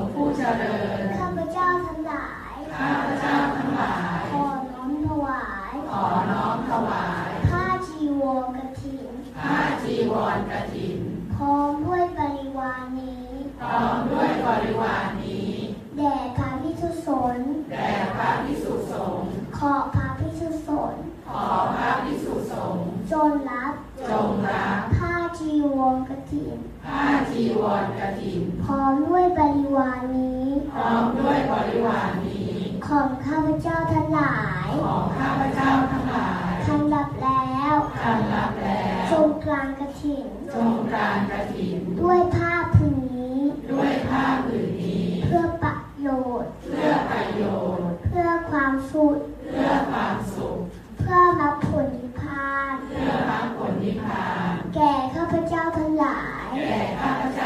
ริญ ข้าพเจ้าทั้งหลาย ข้าพเจ้าทั้งหลาย ขอน้อมถวาย ขอน้อมถวายผ้าจีวรกฐิน ผ้าจีวรกฐิน พร้อมด้วยบริวารนี้ พร้อมด้วยบริวารนี้ แด่พระพิสุสงฆ์แด่พระภิกษุสงฆ์ขอพระพิสุสงฆ์ขอพระภิกษุสงฆ์จงรับ จงรับผ้าจี วรกฐินผ้าจีวรกฐิน พร้อมด้วยบริวารนี้ พร้อมด้วยบริวารนี้ ของข้าพเจ้าทั้งหลาย ของข้าพเจ้าทั้งหลายท่านรับแล้วท่านรับแล้วจงกลางกฐินจงการกฐิน ด้วยผ้าผืนนี้ ด้วยผ้าผืนนี้ เพื่อประโยชน์ เพื่อประโยชน์ เพื่อความสุข เพื่อความสุข เพื่อรับผลนิพพาน เพื่อรับผลนิพพาน แก่ข้าพเจ้าทั้งหลาย แก่ข้าพเจ้า